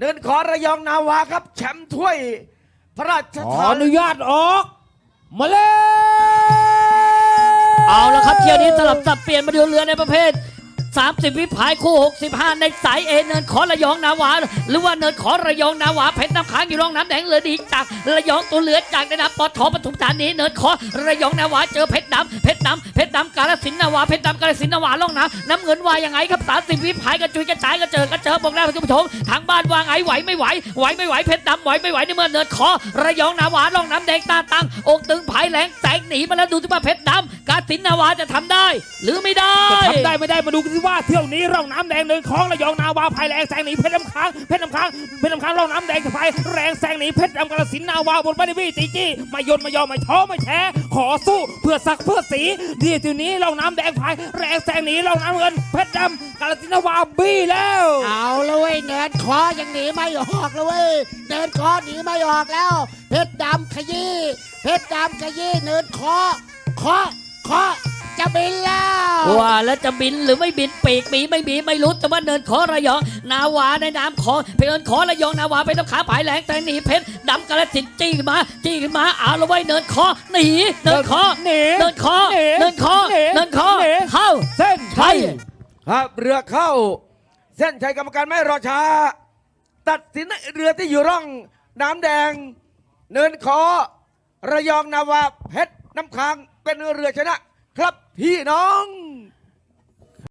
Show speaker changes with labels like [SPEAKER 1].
[SPEAKER 1] เดินขอระยองนาวาครับ แชมป์ถ้วย พระราช
[SPEAKER 2] ขอ
[SPEAKER 1] ทา
[SPEAKER 2] อนนุญาตออก มาเลย
[SPEAKER 3] เอาละครับเที่ยวนี้สลับสับเปลี่ยนมาดูเรือในประเภท 30 วิพายคู่ 65 ในสายเอเนินขอระยองนาวา หรือว่าเนินขอระยองนาวาเพชรน้ำค้างอยู่ร่องน้ำแดงเรือดีจากระยองตัวเรือจากในน้ำปอทอปทุมธานีเนินขอระยองนาวาเจอเพชรดำเพชรดำเพชรดำกาลสินนาวาเพชรดำกาลสินนาวาล่องน้ำน้ำเงินวายยังไงครับ 30 วิพายกระจุยกระจายกระเจิงกระเจิงบอกแล้วท่านผู้ชมทางบ้านว่าไงไหวไม่ไหวไหวไม่ไหวเพชรดำไหวไม่ไหวในเมื่อเนินขอระยองนาวาล่องน้ำแดงตาตั้งอกตึงผายแหลงแสงหนีมาแล้วดูที่ว่าเพชรดำ สินธุ์นาวาจะทำได้ หรือไม่ได้
[SPEAKER 2] จะทำได้ไม่ได้มาดูกันสิว่าเที่ยวนี้ร่องน้ำแดงเดินคลองระยองนาวาภายแรงแซงหนีเพชรน้ำค้างเพชรน้ำค้างเพชรน้ำค้างร่องน้ำแดงจะพายแรงแซงหนีเพชรดำกาลสินธุ์นาวาบนบ้านวี่ตีจี้ไม่ยนไม่ยอมไม่ท้อไม่แท้ขอสู้เพื่อศักดิ์เพื่อสีดีทีนี้ร่องน้ำแดงพายแรงแซงหนีร่องน้ำเงินเพชรดำกาลสินธุ์นาวาบี้แล้ว
[SPEAKER 4] เอาเลยเว้ยเนินคอยังหนีไม่ออกเลยเว้ยเนินคอหนีไม่ออกแล้ว เพชรดำขยี้เพชรดำขยี้เนินคอคอ คอจะบินแล้ว
[SPEAKER 3] ว่าแล้วจะบินหรือไม่บินปีกมีไม่มีไม่รู้แต่ว่าเนินขอระยองนาวาในน้ำขอเพลินขอระยองนาวาไปต้องขาผายแหลงแต่หนีเพชรดำกระสินจี้ขึ้นมาจี้ขึ้นมาเอาละไว้ยเนินคอหนีเนินคอ
[SPEAKER 2] หนี
[SPEAKER 3] เนินคอ
[SPEAKER 2] หนี
[SPEAKER 3] เนินคอ
[SPEAKER 2] หนี
[SPEAKER 3] เนินคอ
[SPEAKER 2] หนี
[SPEAKER 3] เข้า
[SPEAKER 2] เส้นชัย
[SPEAKER 1] ครับเรือเข้า เส้นชัยกรรมการไม่รอช้า ตัดสินเรือที่อยู่ร่องน้ำแดง เนินขอระยองนาวาเพชรน้ำค้าง เป็นเรือชนะครับพี่น้อง